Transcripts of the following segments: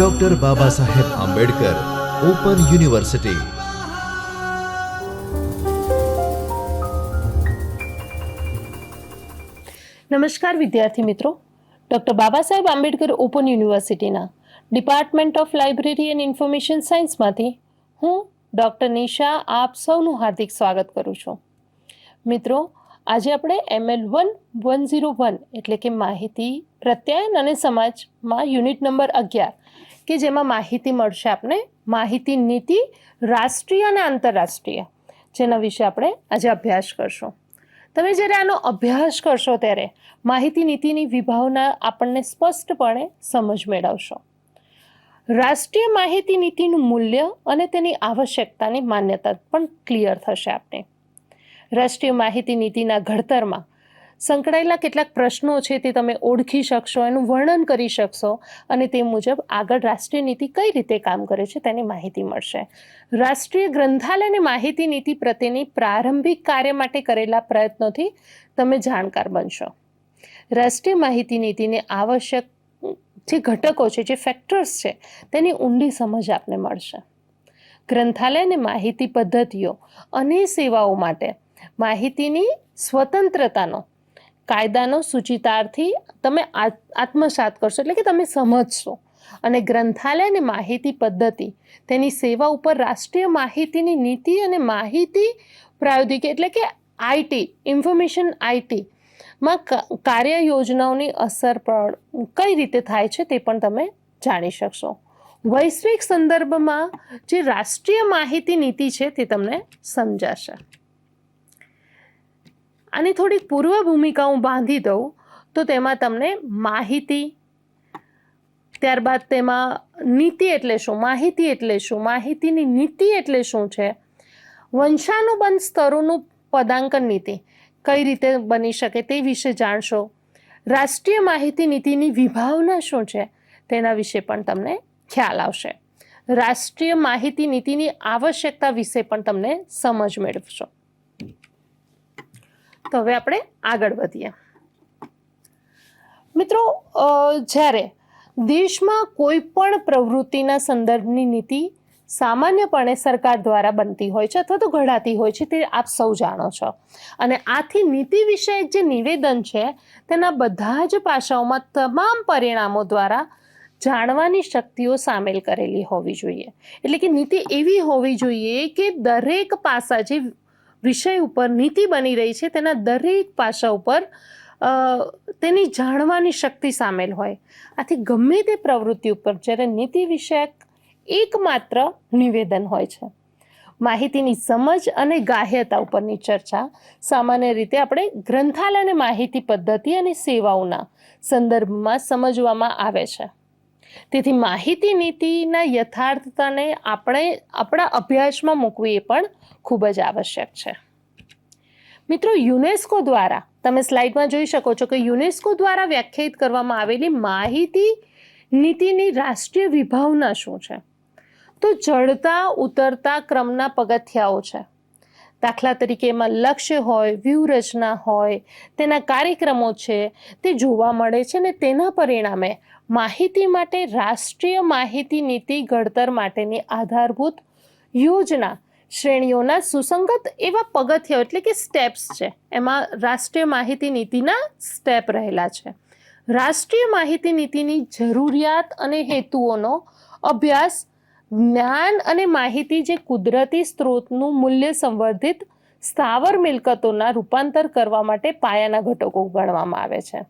Doctor Baba Saheb Ambedkar open university નમસ્કાર વિદ્યાર્થી મિત્રો. ડૉક્ટર બાબા સાહેબ આંબેડકર ઓપન યુનિવર્સિટીના department of library and information સાયન્સમાંથી હું ડૉક્ટર નિશા આપ સૌનું હાર્દિક સ્વાગત કરું છું. મિત્રો આજે આપણે ML one one zero one એટલે કે માહિતી પ્રત્યાયન અને સમાજમાં યુનિટ નંબર અગિયાર, કે જેમાં માહિતી મળશે આપણે માહિતી નીતિ રાષ્ટ્રીય અને આંતરરાષ્ટ્રીય, જેના વિશે આપણે આજે અભ્યાસ કરશું. તમે જ્યારે આનો અભ્યાસ કરશો ત્યારે માહિતી નીતિની વિભાવના આપણને સ્પષ્ટપણે સમજ મેળવશો. રાષ્ટ્રીય માહિતી નીતિનું મૂલ્ય અને તેની આવશ્યકતાની માન્યતા પણ ક્લિયર થશે આપને. રાષ્ટ્રીય માહિતી નીતિના ઘડતરમાં સંકળાયેલા કેટલાક પ્રશ્નો છે તે તમે ઓળખી શકશો, એનું વર્ણન કરી શકશો અને તે મુજબ આગળ રાષ્ટ્રીય નીતિ કઈ રીતે કામ કરે છે તેની માહિતી મળશે. રાષ્ટ્રીય ગ્રંથાલયને માહિતી નીતિ પ્રત્યેની પ્રારંભિક કાર્ય માટે કરેલા પ્રયત્નોથી તમે જાણકાર બનશો. રાષ્ટ્રીય માહિતી નીતિને આવશ્યક જે ઘટકો છે, જે ફેક્ટર્સ છે, તેની ઊંડી સમજ આપને મળશે. ગ્રંથાલય અને માહિતી પદ્ધતિઓ અને સેવાઓ માટે માહિતીની સ્વતંત્રતાનો, કાયદાનો સૂચિતાર્થી તમે આત- આત્મસાત કરશો એટલે કે તમે સમજશો. અને ગ્રંથાલયની માહિતી પદ્ધતિ, તેની સેવા ઉપર રાષ્ટ્રીય માહિતીની નીતિ અને માહિતી પ્રાયોગિક એટલે કે આઈટી ઇન્ફોર્મેશન આઈટી માં કાર્ય યોજનાઓની અસર પણ કઈ રીતે થાય છે તે પણ તમે જાણી શકશો. વૈશ્વિક સંદર્ભમાં જે રાષ્ટ્રીય માહિતી નીતિ છે તે તમને સમજાશે. આની થોડીક પૂર્વ ભૂમિકા હું બાંધી દઉં, તો તેમાં તમને માહિતી, ત્યારબાદ તેમાં નીતિ એટલે શું, માહિતી એટલે શું, માહિતીની નીતિ એટલે શું છે, વંશાનુબંધ સ્તરોનું પદાંકન નીતિ કઈ રીતે બની શકે તે વિશે જાણશો, રાષ્ટ્રીય માહિતી નીતિની વિભાવના શું છે તેના વિશે પણ તમને ખ્યાલ આવશે. રાષ્ટ્રીય માહિતી નીતિની આવશ્યકતા વિશે પણ તમને સમજ મેળવશો. તો હવે આપણે આગળ વધીએ. મિત્રો જ્યારે દેશમાં કોઈ પણ પ્રવૃત્તિના સંદર્ભની નીતિ સામાન્યપણે સરકાર દ્વારા બનતી હોય છે અથવા તો ઘડાતી હોય છે તે આપ સૌ જાણો છો. અને આથી નીતિ વિષયક જે નિવેદન છે તેના બધા જ પાસાઓમાં તમામ પરિણામો દ્વારા જાણવાની શક્તિઓ સામેલ કરેલી હોવી જોઈએ. એટલે કે નીતિ એવી હોવી જોઈએ કે દરેક પાસા જે વિષય ઉપર નીતિ બની રહી છે, તેના દરેક પાસા ઉપર તેની જાણવાની શક્તિ સામેલ હોય. આથી ગમે તે પ્રવૃત્તિ ઉપર જ્યારે નીતિ વિષયક એકમાત્ર નિવેદન હોય છે. માહિતીની સમજ અને ગાહ્યતા ઉપરની ચર્ચા સામાન્ય રીતે આપણે ગ્રંથાલય અને માહિતી પદ્ધતિ અને સેવાઓના સંદર્ભમાં સમજવામાં આવે છે. તેથી માહિતી નીતિના યથાર્થતાને આપણે આપણા અભ્યાસમાં મૂકવી એ પણ ખૂબ જ આવશ્યક છે. મિત્રો, યુનેસ્કો દ્વારા તમે સ્લાઇડમાં જોઈ શકો છો કે યુનેસ્કો દ્વારા વ્યાખ્યાયિત કરવામાં આવેલી માહિતી નીતિની રાષ્ટ્રીય વિભાવના શું છે? તો ચડતા ઉતરતા ક્રમના પગથિયાઓ છે. દાખલા તરીકે એમાં લક્ષ્ય હોય, વ્યૂહરચના હોય, તેના કાર્યક્રમો છે, તે જોવા મળે છે ને તેના પરિણામે માહિતી માટે રાષ્ટ્રીય માહિતી નીતિ ઘડતર માટેની આધારભૂત યોજના શ્રેણીઓના સુસંગત એવા પગથિયા એટલે કે સ્ટેપ્સ છે. એમાં રાષ્ટ્રીય માહિતી નીતિના સ્ટેપ રહેલા છે. રાષ્ટ્રીય માહિતી નીતિની જરૂરિયાત અને હેતુઓનો અભ્યાસ જ્ઞાન અને માહિતી જે કુદરતી સ્ત્રોતનું મૂલ્ય સંવર્ધિત સ્થાવર મિલકતોના રૂપાંતર કરવા માટે પાયાના ઘટકો ગણવામાં આવે છે.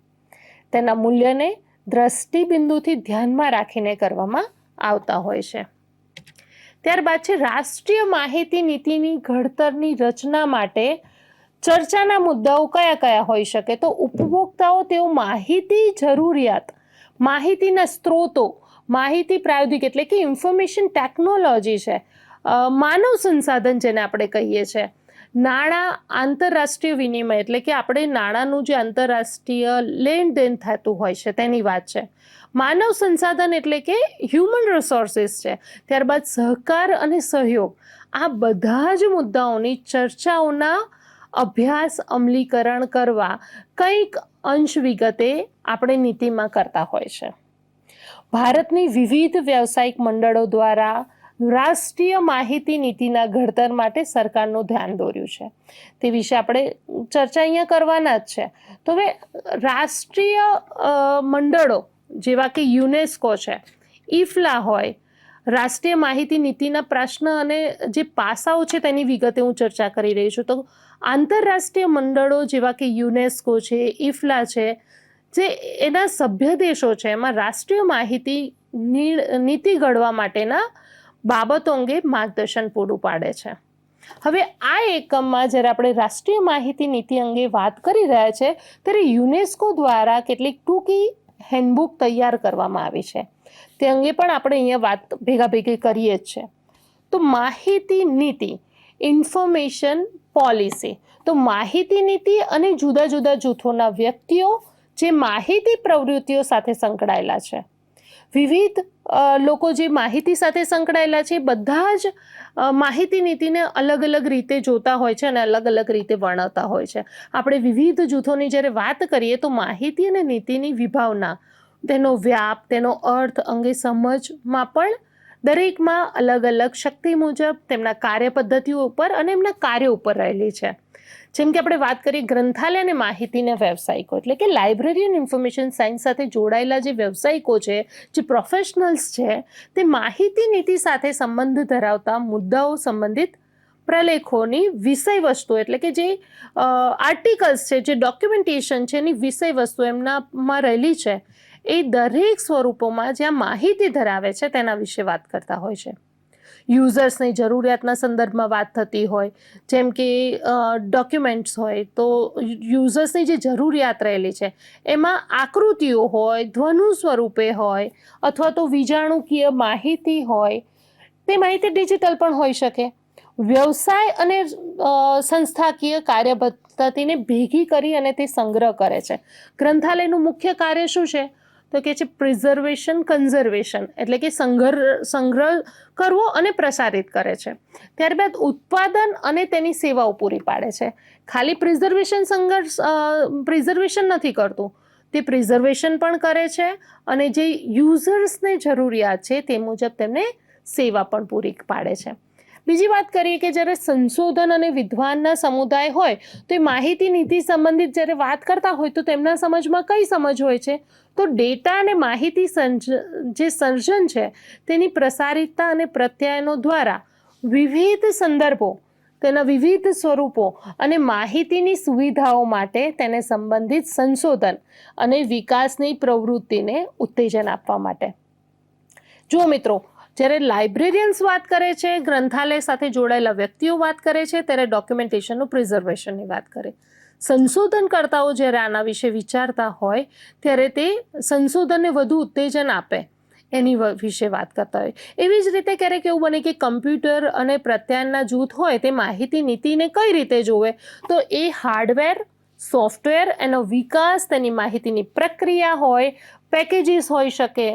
તેના મૂલ્યને દ્રષ્ટિબિંદુથી ધ્યાનમાં રાખીને કરવામાં આવતા હોય છે. ત્યારબાદ છે, રાષ્ટ્રીય માહિતી નીતિની ઘડતરની રચના માટે ચર્ચાના મુદ્દાઓ કયા કયા હોઈ શકે? તો ઉપભોક્તાઓ, તેઓ માહિતી જરૂરિયાત, માહિતીના સ્ત્રોતો માહિતી પ્રાયોગિક એટલે કે ઇન્ફોર્મેશન ટેકનોલોજી છે. માનવ સંસાધન જેને આપણે કહીએ છીએ નાણાં આંતરરાષ્ટ્રીય વિનિમય એટલે કે આપણે નાણાંનું જે આંતરરાષ્ટ્રીય લેણ દેણ થતું હોય છે તેની વાત છે. માનવ સંસાધન એટલે કે હ્યુમન રિસોર્સિસ છે. ત્યારબાદ સહકાર અને સહયોગ. આ બધા જ મુદ્દાઓની ચર્ચાઓના અભ્યાસ, અમલીકરણ કરવા કંઈક અંશ વિગતે આપણે નીતિમાં કરતા હોય છે. ભારતની વિવિધ વ્યવસાયિક મંડળો દ્વારા રાષ્ટ્રીય માહિતી નીતિના ઘડતર માટે સરકારનું ધ્યાન દોર્યું છે. તે વિશે આપણે ચર્ચા અહીંયા કરવાના જ છે. તો હવે રાષ્ટ્રીય મંડળો જેવા કે યુનેસ્કો છે ઇફલા હોય, રાષ્ટ્રીય માહિતી નીતિના પ્રશ્ન અને જે પાસાઓ છે તેની વિગતે હું ચર્ચા કરી રહી છું. તો આંતરરાષ્ટ્રીય મંડળો જેવા કે યુનેસ્કો છે ઇફલા છે જે એના સભ્ય દેશો છે, એમાં રાષ્ટ્રીય માહિતી નીતિ ઘડવા માટેના બાબતો અંગે માર્ગદર્શન પૂરું પાડે છે. હવે આ એકમમાં જ્યારે આપણે રાષ્ટ્રીય માહિતી નીતિ અંગે વાત કરી રહ્યા છે, ત્યારે યુનેસ્કો દ્વારા કેટલીક ટૂંકી હેન્ડબુક તૈયાર કરવામાં આવી છે. તે અંગે પણ આપણે અહીંયા વાત ભેગા ભેગી કરીએ જ છે. તો માહિતી નીતિ, ઇન્ફોર્મેશન પોલિસી, તો માહિતી નીતિ અને જુદા જુદા જૂથોના વ્યક્તિઓ જે માહિતી પ્રવૃત્તિઓ સાથે સંકળાયેલા છે. વિવિધ લોકો જે માહિતી સાથે સંકળાયેલા છે બધા જ માહિતી નીતિને અલગ અલગ રીતે જોતા હોય છે અને અલગ અલગ રીતે વર્ણવતા હોય છે. આપણે વિવિધ જૂથોની જ્યારે વાત કરીએ તો માહિતી અને નીતિની વિભાવના, તેનો વ્યાપ, તેનો અર્થ અંગે સમજમાં પણ દરેકમાં અલગ અલગ શક્તિ મુજબ તેમના કાર્ય પદ્ધતિઓ ઉપર અને એમના કાર્યો ઉપર રહેલી છે. જેમ કે આપણે વાત કરીએ ગ્રંથાલય અને માહિતીના વ્યવસાયિકો, એટલે કે લાઇબ્રેરી અને ઇન્ફોર્મેશન સાયન્સ સાથે જોડાયેલા જે વ્યવસાયિકો છે, જે પ્રોફેશનલ્સ છે, તે માહિતી નીતિ સાથે સંબંધ ધરાવતા મુદ્દાઓ સંબંધિત પ્રલેખોની વિષય વસ્તુ, એટલે કે જે આર્ટિકલ્સ છે, જે ડોક્યુમેન્ટેશન છે, એની વિષય વસ્તુ એમનામાં રહેલી છે, એ દરેક સ્વરૂપોમાં જ્યાં માહિતી ધરાવે છે, તેના વિશે વાત કરતા હોય છે. યુઝર્સની જરૂરિયાતના સંદર્ભમાં વાત થતી હોય, જેમ કે ડોક્યુમેન્ટ્સ હોય, તો યુઝર્સની જે જરૂરિયાત રહેલી છે, એમાં આકૃતિઓ હોય, ધ્વનુ સ્વરૂપે હોય, અથવા તો વિજાણુકીય માહિતી હોય, તે માહિતી ડિજિટલ પણ હોઈ શકે. વ્યવસાય અને સંસ્થાકીય કાર્ય પદ્ધતિને ભેગી કરી અને તે સંગ્રહ કરે છે. ગ્રંથાલયનું મુખ્ય કાર્ય શું છે? તો કે છે પ્રિઝર્વેશન કન્ઝર્વેશન એટલે કે સંઘર, સંગ્રહ કરવો અને પ્રસારિત કરે છે. ત્યારબાદ ઉત્પાદન અને તેની સેવાઓ પૂરી પાડે છે. ખાલી પ્રિઝર્વેશન સંઘર્ષ પ્રિઝર્વેશન નથી કરતું. તે પ્રિઝર્વેશન પણ કરે છે અને જે યુઝર્સને જરૂરિયાત છે તે મુજબ તેમને સેવા પણ પૂરી પાડે છે. બીજી વાત કરીએ કે જ્યારે સંશોધન અને વિદ્વાનના સમુદાય હોય તો એ માહિતી નીતિ સંબંધિત જ્યારે વાત કરતા હોય તો તેમના સમજમાં કઈ સમજ હોય છે? તો ડેટા અને માહિતી જે સર્જન છે, તેની પ્રસારિતતા અને પ્રત્યાયનો દ્વારા વિવિધ સંદર્ભો, તેના વિવિધ સ્વરૂપો અને માહિતીની સુવિધાઓ માટે તેને સંબંધિત સંશોધન અને વિકાસની પ્રવૃત્તિને ઉત્તેજન આપવા માટે. જુઓ મિત્રો, જ્યારે લાઇબ્રેરિયન્સ વાત કરે છે, ગ્રંથાલય સાથે જોડાયેલા વ્યક્તિઓ વાત કરે છે, ત્યારે ડોક્યુમેન્ટેશનનું પ્રિઝર્વેશનની વાત કરે. સંશોધનકર્તાઓ જ્યારે આના વિશે વિચારતા હોય, ત્યારે તે સંશોધનને વધુ ઉત્તેજન આપે એની વિશે વાત કરતા હોય. એવી જ રીતે ક્યારેક એવું બને કે કમ્પ્યુટર અને પ્રત્યાયનના જૂથ હોય, તે માહિતી નીતિને કઈ રીતે જોવે તો એ હાર્ડવેર, સોફ્ટવેર એનો વિકાસ, તેની માહિતીની પ્રક્રિયા હોય, પેકેજીસ હોઈ શકે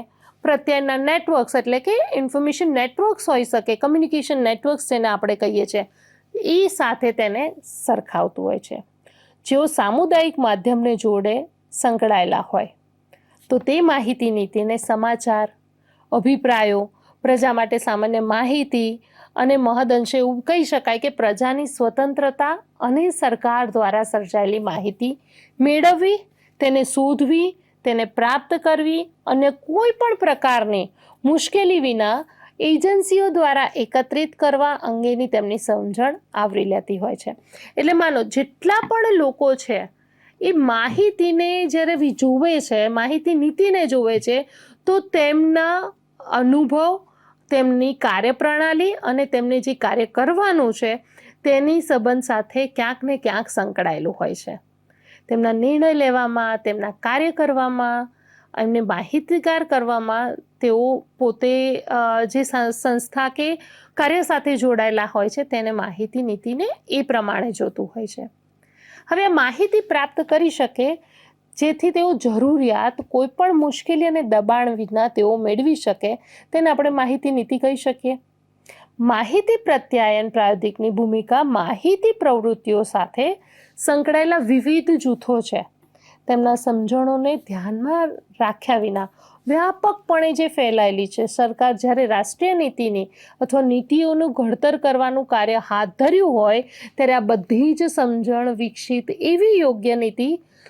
પ્રત્યાયના નેટવર્ક્સ એટલે કે ઇન્ફોર્મેશન નેટવર્ક્સ હોઈ શકે, કમ્યુનિકેશન નેટવર્ક્સ જેને આપણે કહીએ છીએ, એ સાથે તેને સરખાવતું હોય છે. જેઓ સામુદાયિક માધ્યમને જોડે સંકળાયેલા હોય. તો તે માહિતી નીતિને સમાચાર, અભિપ્રાયો, પ્રજા માટે સામાન્ય માહિતી અને મહદઅંશે એવું કહી શકાય કે પ્રજાની સ્વતંત્રતા અને સરકાર દ્વારા સર્જાયેલી માહિતી મેળવવી, તેને શોધવી, તેને પ્રાપ્ત કરવી અને કોઈ પણ પ્રકારની મુશ્કેલી વિના એજન્સીઓ દ્વારા એકત્રિત કરવા અંગેની તેમની સમજણ આવરી લેતી હોય છે. એટલે માનો, જેટલા પણ લોકો છે, એ માહિતીને જ્યારે જુએ છે, માહિતી નીતિને જુએ છે, તો તેમના અનુભવ, તેમની કાર્યપ્રણાલી અને તેમને જે કાર્ય કરવાનું છે, તેની સંબંધ સાથે ક્યાંક ને ક્યાંક સંકળાયેલું હોય છે. તેમના નિર્ણય લેવામાં, તેમના કાર્ય કરવામાં એમને માહિતગાર કરવામાં તેઓ પોતે જે સંસ્થા કે કાર્ય સાથે જોડાયેલા હોય છે, તેને માહિતી નીતિને એ પ્રમાણે જોતું હોય છે. હવે માહિતી પ્રાપ્ત કરી શકે, જેથી તેઓ જરૂરિયાત કોઈ પણ મુશ્કેલી અને દબાણ વિના તેઓ મેળવી શકે, તેને આપણે માહિતી નીતિ કહી શકીએ. માહિતી પ્રત્યાયન પ્રાયોગિકની ભૂમિકા માહિતી પ્રવૃત્તિઓ સાથે સંકળાયેલા વિવિધ જૂથો છે. તેમના સમજણોને ધ્યાનમાં રાખ્યા વિના વ્યાપકપણે જે ફેલાયેલી છે, સરકાર જ્યારે રાષ્ટ્રીય નીતિની અથવા નીતિઓનું ઘડતર કરવાનું કાર્ય હાથ ધર્યું હોય, ત્યારે આ બધી જ સમજણ વિકસિત એવી યોગ્ય નીતિ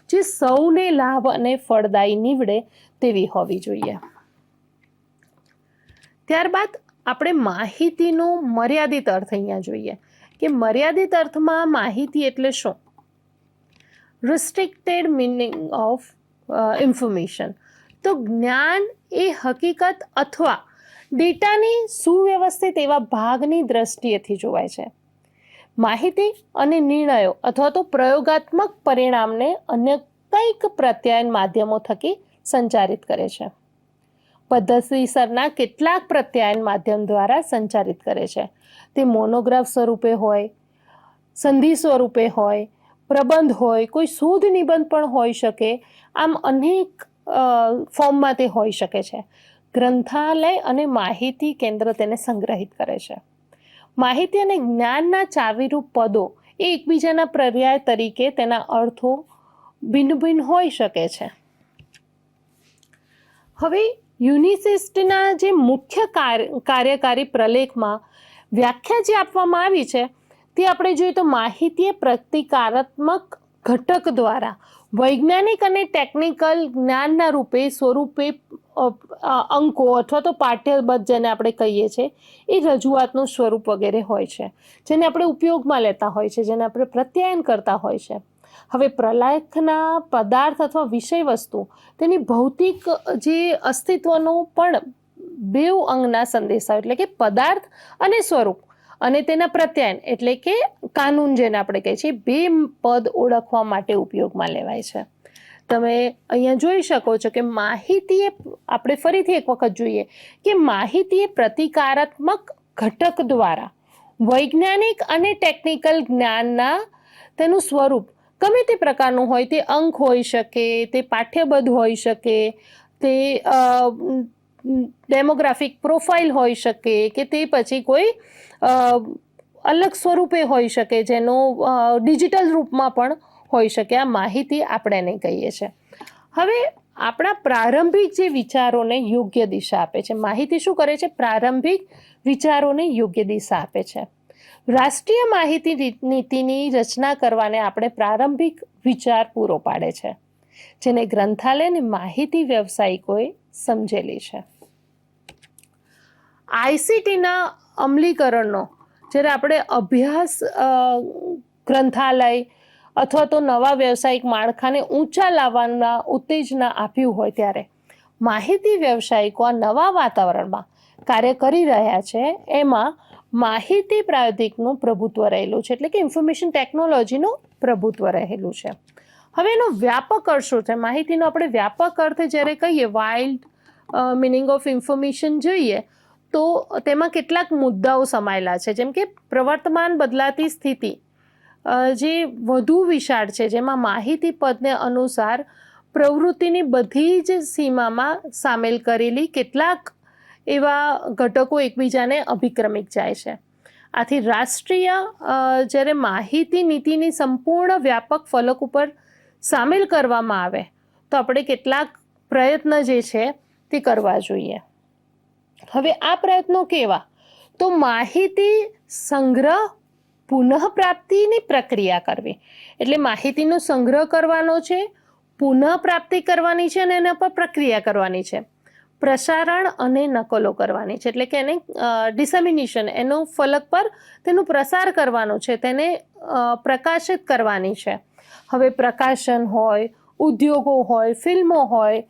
જે સૌને લાભ અને ફળદાયી નીવડે તેવી હોવી જોઈએ. ત્યારબાદ આપણે માહિતીનો મર્યાદિત અર્થ અહીંયા જોઈએ કે મર્યાદિત અર્થમાં માહિતી એટલે શું? રિસ્ટ્રિક્ટેડ મિનિંગ ઓફ ઇન્ફોર્મેશન તો જ્ઞાન એ હકીકત અથવા ડેટાની સુવ્યવસ્થિત એવા ભાગની દ્રષ્ટિએથી જોવાય છે. માહિતી અને નિર્ણયો અથવા તો પ્રયોગાત્મક પરિણામને અન્ય કંઈક પ્રત્યાયન માધ્યમો થકી સંચારિત કરે છે. પદ્ધતિસરના કેટલાક પ્રત્યાયન માધ્યમ દ્વારા સંચારિત કરે છે. તે મોનોગ્રાફ સ્વરૂપે હોય, સંધિ સ્વરૂપે હોય પ્રબંધ હોય, કોઈ શોધ નિબંધ પણ હોઈ શકે, આમ અનેક ફોર્મમાં તે હોઈ શકે છે. ગ્રંથાલય અને માહિતી કેન્દ્ર તેને સંગ્રહિત કરે છે. માહિતી અને જ્ઞાનના ચાવીરૂપ પદો એ એકબીજાના પર્યાય તરીકે તેના અર્થો ભિન્ન ભિન્ન હોઈ શકે છે. હવે યુનિસિસ્ટના જે મુખ્ય કાર્ય કાર્યકારી પ્રલેખમાં વ્યાખ્યા જે આપવામાં આવી છે તે આપણે જોઈએ તો માહિતી એ પ્રતિકારાત્મક ઘટક દ્વારા વૈજ્ઞાનિક અને ટેકનિકલ જ્ઞાનના રૂપે સ્વરૂપે અંકો અથવા તો પાઠ્યબદ્ધ જેને આપણે કહીએ છીએ, એ રજૂઆતનું સ્વરૂપ વગેરે હોય છે, જેને આપણે ઉપયોગમાં લેતા હોય છે, જેને આપણે પ્રત્યાયન કરતા હોય છે. હવે પ્રલેખના પદાર્થ અથવા વિષય વસ્તુ તેની ભૌતિક જે અસ્તિત્વનો પણ બેવ અંગના સંદેશા એટલે કે પદાર્થ અને સ્વરૂપ અને તેના પ્રત્યાયન એટલે કે કાનૂન જેને આપણે કહીએ છીએ બે પદ ઓળખવા માટે ઉપયોગમાં લેવાય છે. તમે અહીંયા જોઈ શકો છો કે માહિતી એ આપણે ફરીથી એક વખત જોઈએ કે માહિતી એ પ્રતિકારાત્મક ઘટક દ્વારા વૈજ્ઞાનિક અને ટેકનિકલ જ્ઞાનના તેનું સ્વરૂપ ગમે તે પ્રકારનું હોય, તે અંક હોઈ શકે, તે પાઠ્યબદ્ધ હોઈ શકે, તે ડેમોગ્રાફિક પ્રોફાઇલ હોઈ શકે કે તે પછી કોઈ અલગ સ્વરૂપે હોઈ શકે જેનો ડિજિટલ રૂપમાં પણ હોઈ શકે. આ માહિતી આપણે નહીં કહીએ છીએ. હવે આપણા પ્રારંભિક જે વિચારોને યોગ્ય દિશા આપે છે. માહિતી શું કરે છે? પ્રારંભિક વિચારોને યોગ્ય દિશા આપે છે. રાષ્ટ્રીય માહિતી નીતિની રચના કરવાને આપણે પ્રારંભિક વિચાર પૂરો પાડે છે. જેને ગ્રંથાલય અને માહિતી વ્યવસાયિકોએ સમજેલી છે. આઈસીટીના અમલીકરણનો, જ્યારે આપણે અભ્યાસ ગ્રંથાલય અથવા તો નવા વ્યવસાયિક માળખાને ઊંચા લાવવાના ઉત્તેજના આપ્યું હોય ત્યારે માહિતી વ્યવસાયિકો આ નવા વાતાવરણમાં કાર્ય કરી રહ્યા છે. એમાં માહિતી પ્રાયોગિકનું પ્રભુત્વ રહેલું છે, એટલે કે ઇન્ફોર્મેશન ટેકનોલોજીનું પ્રભુત્વ રહેલું છે. હવે એનો વ્યાપક અર્થ શું છે? માહિતીનો આપણે વ્યાપક અર્થ જ્યારે કહીએ, વાઇલ્ડ મિનિંગ ઓફ ઇન્ફોર્મેશન જોઈએ તો તેમાં કેટલાક મુદ્દાઓ સમાયેલા છે. જેમ કે પ્રવર્તમાન બદલાતી સ્થિતિ જે વધુ વિશાળ છે, જેમાં માહિતી પદને અનુસાર પ્રવૃત્તિની બધી જ સીમામાં સામેલ કરેલી કેટલાક એવા ઘટકો એકબીજાને અભિક્રમિક જાય છે. આથી રાષ્ટ્રીય જ્યારે માહિતી નીતિની સંપૂર્ણ વ્યાપક ફલક ઉપર સામેલ કરવામાં આવે, તો આપણે કેટલાક પ્રયત્ન જે છે તે કરવા જોઈએ. હવે આ પ્રયત્નો કેવા? તો માહિતી સંગ્રહ પુનઃપ્રાપ્તિની પ્રક્રિયા કરવી. એટલે માહિતીનો સંગ્રહ કરવાનો છે, પુનઃપ્રાપ્તિ કરવાની છે અને એના પર પ્રક્રિયા કરવાની છે. પ્રસારણ અને નકલો કરવાની છે. એટલે કે એને ડિસેમિનેશન એનો ફલક પર તેનું પ્રસાર કરવાનો છે, તેને પ્રકાશિત કરવાની છે. હવે પ્રકાશન હોય, ઉદ્યોગો હોય, ફિલ્મો હોય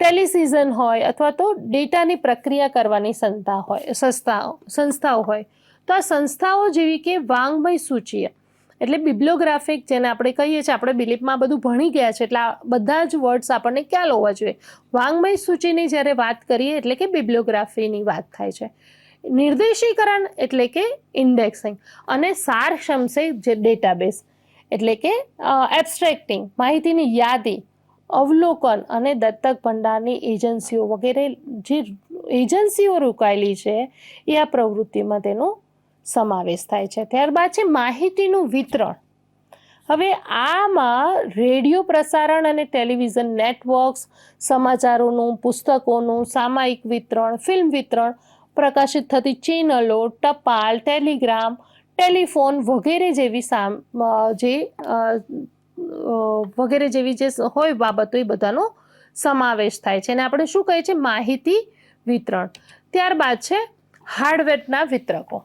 ટેલિસિઝન હોય અથવા તો ડેટાની પ્રક્રિયા કરવાની સંસ્થા હોય, સંસ્થાઓ સંસ્થાઓ હોય. તો આ સંસ્થાઓ જેવી કે વાંગમય સૂચિ, એટલે બિબ્લોગ્રાફિક જેને આપણે કહીએ છીએ, આપણે બિલીપમાં બધું ભણી ગયા છે, એટલે આ બધા જ વર્ડ્સ આપણને ખ્યાલ હોવા જોઈએ. વાંગમય સૂચિની જ્યારે વાત કરીએ, એટલે કે બિબ્લોગ્રાફીની વાત થાય છે. નિર્દેશીકરણ એટલે કે ઇન્ડેક્સિંગ અને સાર ક્ષમશે જે ડેટાબેઝ એટલે કે એબ્સ્ટ્રેક્ટિંગ માહિતીની યાદી અવલોકન અને દત્તક ભંડારની એજન્સીઓ વગેરે જે એજન્સીઓ રોકાયેલી છે, એ આ પ્રવૃત્તિમાં તેનો સમાવેશ થાય છે. ત્યારબાદ છે માહિતીનું વિતરણ. હવે આમાં રેડિયો પ્રસારણ અને ટેલિવિઝન નેટવર્ક્સ, સમાચારોનું, પુસ્તકોનું, સામાયિક વિતરણ, ફિલ્મ વિતરણ, પ્રકાશિત થતી ચેનલો, ટપાલ, ટેલિગ્રામ, ટેલિફોન વગેરે જેવી સામ જે વગેરે જેવી જે હોય બાબતો એ બધાનો સમાવેશ થાય છે. અને આપણે શું કહીએ છીએ? માહિતી વિતરણ. ત્યારબાદ છે, હાર્ડવેરના વિતરકો.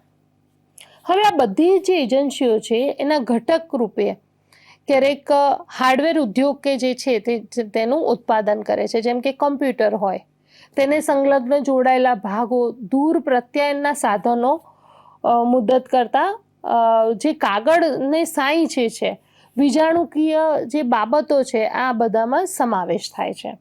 હવે આ બધી જે એજન્સીઓ છે, એના ઘટક રૂપે ક્યારેક હાર્ડવેર ઉદ્યોગ કે જે છે તે તેનું ઉત્પાદન કરે છે. જેમ કે કમ્પ્યુટર હોય. તેને સંલગ્ન જોડાયેલા ભાગો દૂર પ્રત્યાયનના સાધનો મુદત કરતાં જે કાગળને સાંઈ છે વિજાણુકીય જે બાબતો છે, આ બધામાં સમાવેશ થાય છે.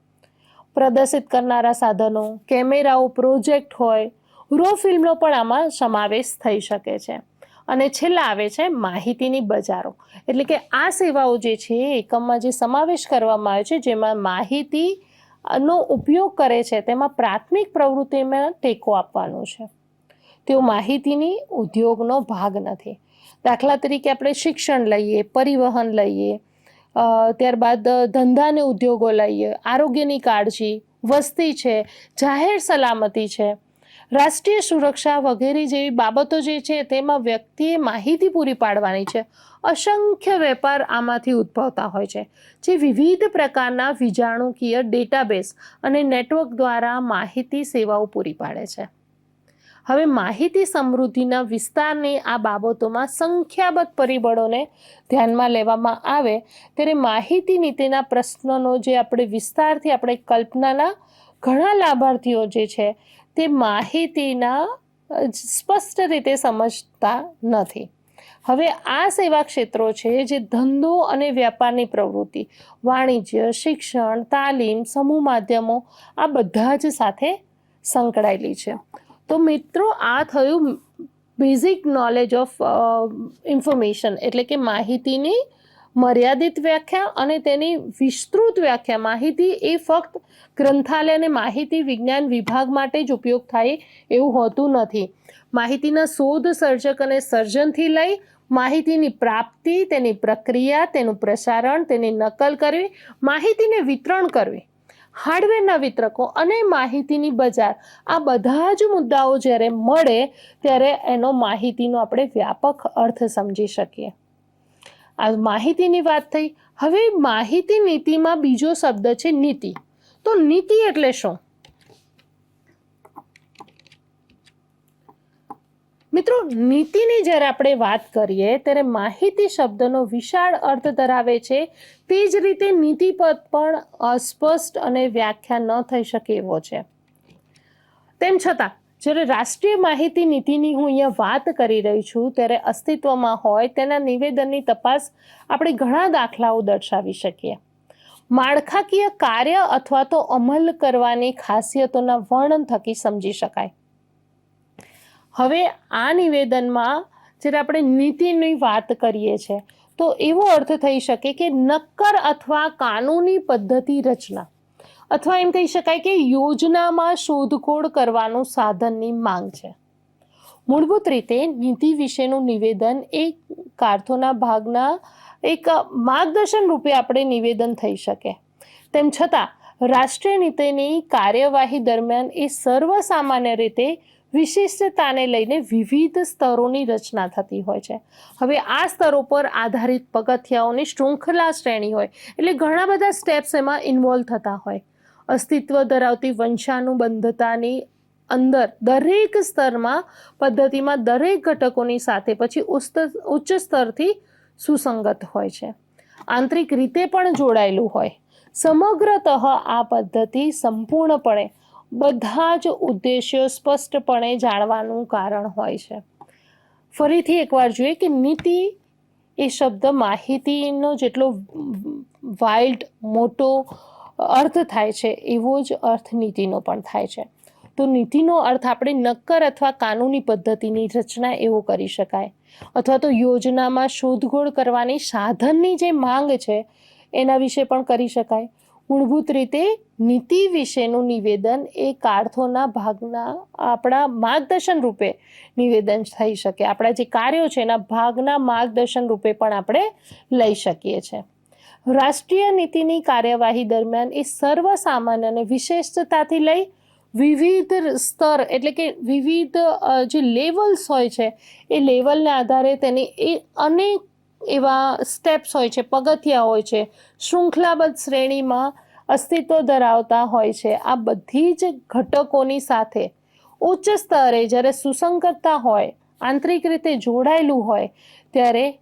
પ્રદર્શિત કરનારા સાધનો, કેમેરાઓ, પ્રોજેક્ટ હોય, રો ફિલ્મનો પણ આમાં સમાવેશ થઈ શકે છે. અને છેલ્લા આવે છે માહિતીની બજારો. એટલે કે આ સેવાઓ જે છે, એ એકમમાં જે સમાવેશ કરવામાં આવે છે, જેમાં માહિતી નો ઉપયોગ કરે છે, તેમાં પ્રાથમિક પ્રવૃત્તિમાં ટેકો આપવાનો છે. તેઓ માહિતીની ઉદ્યોગનો ભાગ નથી. દાખલા તરીકે આપણે શિક્ષણ લઈએ, પરિવહન લઈએ ત્યારબાદ ધંધાને ઉદ્યોગો લઈએ, આરોગ્યની કાળજી, વસ્તી છે, જાહેર સલામતી છે, રાષ્ટ્રીય સુરક્ષા વગેરે જેવી બાબતો જે છે તેમાં વ્યક્તિએ માહિતી પૂરી પાડવાની છે. અસંખ્ય વેપાર આમાંથી ઉદ્ભવતા હોય છે, જે વિવિધ પ્રકારના વિજાણુકીય ડેટાબેઝ અને નેટવર્ક દ્વારા માહિતી સેવાઓ પૂરી પાડે છે. હવે માહિતી સમૃદ્ધિના વિસ્તારની આ બાબતોમાં સંખ્યાબદ્ધ પરિબળોને ધ્યાનમાં લેવામાં આવે, ત્યારે માહિતી નીતિના પ્રશ્નનો જે આપણે વિસ્તારથી આપણે કલ્પનાના ઘણા લાભાર્થીઓ જે છે, તે માહિતીના સ્પષ્ટ રીતે સમજતા નથી. હવે આ સેવા ક્ષેત્રો છે જે ધંધો અને વ્યાપારની પ્રવૃત્તિ, વાણિજ્ય, શિક્ષણ, તાલીમ, સમૂહ માધ્યમો આ બધા જ સાથે સંકળાયેલી છે. તો મિત્રો, આ થયું બેઝિક નોલેજ ઓફ ઇન્ફોર્મેશન એટલે કે માહિતીની મર્યાદિત વ્યાખ્યા અને તેની વિસ્તૃત વ્યાખ્યા. માહિતી એ ફક્ત ગ્રંથાલય અને માહિતી વિજ્ઞાન વિભાગ માટે જ ઉપયોગ થાય એવું હોતું નથી. માહિતીના શોધ, સર્જક અને સર્જનથી લઈ માહિતીની પ્રાપ્તિ, તેની પ્રક્રિયા, તેનું પ્રસારણ, તેની નકલ કરવી, માહિતીને વિતરણ કરવી હાર્ડવેરના વિતરકો અને માહિતીની બજાર આ બધા જ મુદ્દાઓ જ્યારે મળે ત્યારે એનો માહિતીનો આપણે વ્યાપક અર્થ સમજી શકીએ. આ માહિતીની વાત થઈ. હવે માહિતી નીતિમાં બીજો શબ્દ છે નીતિ. તો નીતિ એટલે શું? મિત્રો, નીતિની જ્યારે આપણે વાત કરીએ, ત્યારે માહિતી શબ્દનો વિશાળ અર્થ ધરાવે છે. તે જ રીતે નીતિપદ પણ અસ્પષ્ટ અને વ્યાખ્યા ન થઈ શકે એવો છે. તેમ છતાં, જ્યારે રાષ્ટ્રીય માહિતી નીતિની હું અહીંયા વાત કરી રહી છું, ત્યારે અસ્તિત્વમાં હોય તેના નિવેદનની તપાસ આપણે ઘણા દાખલાઓ દર્શાવી શકીએ. માળખાકીય કાર્ય અથવા તો અમલ કરવાની ખાસિયતોના વર્ણન થકી સમજી શકાય. હવે આ નિવેદનમાં જ્યારે આપણે નીતિની વાત કરીએ છીએ, તો એવો અર્થ થઈ શકે કે નક્કર અથવા કાનૂની પદ્ધતિ રચના અથવા એમ કહી શકાય કે યોજનામાં શોધખોળ કરવાનું સાધનની માંગ છે. મૂળભૂત રીતે નીતિ વિશેનું નિવેદન એ કારથોના ભાગના એક માર્ગદર્શન રૂપે આપણે નિવેદન થઈ શકે. તેમ છતાં, રાષ્ટ્રીય નીતિની કાર્યવાહી દરમિયાન એ સર્વસામાન્ય રીતે વિશિષ્ટતાને લઈને વિવિધ સ્તરોની રચના થતી હોય છે. હવે આ સ્તરો પર આધારિત પગથિયાઓની શૃંખલા શ્રેણી હોય, એટલે ઘણા બધા સ્ટેપ્સ એમાં ઇન્વોલ્વ થતા હોય. અસ્તિત્વ ધરાવતી વંશાનુબંધતાની અંદર દરેક સ્તરમાં પદ્ધતિમાં દરેક ઘટકોની સાથે પછી ઉચ્ચ સ્તરથી સુસંગત હોય છે. આંતરિક રીતે પણ જોડાયેલું હોય. સમગ્રતઃ આ પદ્ધતિ સંપૂર્ણપણે બધા જ ઉદ્દેશ્યો સ્પષ્ટપણે જાણવાનું કારણ હોય છે. ફરીથી એકવાર જોઈએ કે નીતિ એ શબ્દ માહિતીનો જેટલો વાઇલ્ડ, મોટો અર્થ થાય છે, એવો જ અર્થ નીતિનો પણ થાય છે. તો નીતિનો અર્થ આપણે નક્કર અથવા કાનૂની પદ્ધતિની રચના એવો કરી શકાય. અથવા તો યોજનામાં શોધખોળ કરવાની સાધનની જે માંગ છે, એના વિશે પણ કરી શકાય. મૂળભૂત રીતે નીતિ વિશેનું નિવેદન એ કારથોના ભાગના આપણા માર્ગદર્શન રૂપે નિવેદન થઈ શકે. આપણા જે કાર્યો છે એના ભાગના માર્ગદર્શન રૂપે પણ આપણે લઈ શકીએ છીએ રાષ્ટ્રીય નીતિની કાર્યવાહી દરમિયાન એ સર્વસામાન્યને વિશેષતાથી લઈ વિવિધ સ્તર એટલે કે વિવિધ જે લેવલ્સ હોય છે, એ લેવલને આધારે તેની એ અનેક એવા સ્ટેપ્સ હોય છે, પગથિયા હોય છે, શૃંખલાબદ્ધ શ્રેણીમાં અસ્તિત્વ ધરાવતા હોય છે. આ બધી જ ઘટકોની સાથે ઉચ્ચ સ્તરે જ્યારે સુસંગતતા હોય, આંતરિક રીતે જોડાયેલું હોય, ત્યારે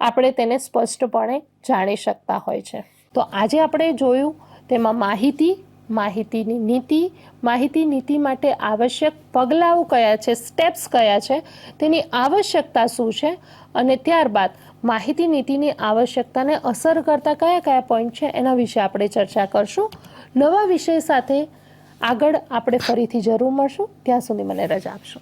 આપણે તેને સ્પષ્ટપણે જાણી શકતા હોય છે. તો આજે આપણે જોયું તેમાં માહિતી, માહિતીની નીતિ, માહિતી નીતિ માટે આવશ્યક પગલાઓ કયા છે સ્ટેપ્સ કયા છે, તેની આવશ્યકતા શું છે, અને ત્યારબાદ માહિતી નીતિની આવશ્યકતાને અસર કરતા કયા કયા પોઈન્ટ છે એના વિશે આપણે ચર્ચા કરશું. નવા વિષય સાથે આગળ આપણે ફરીથી જરૂર મળશું. ત્યાં સુધી મને રજા આપશો.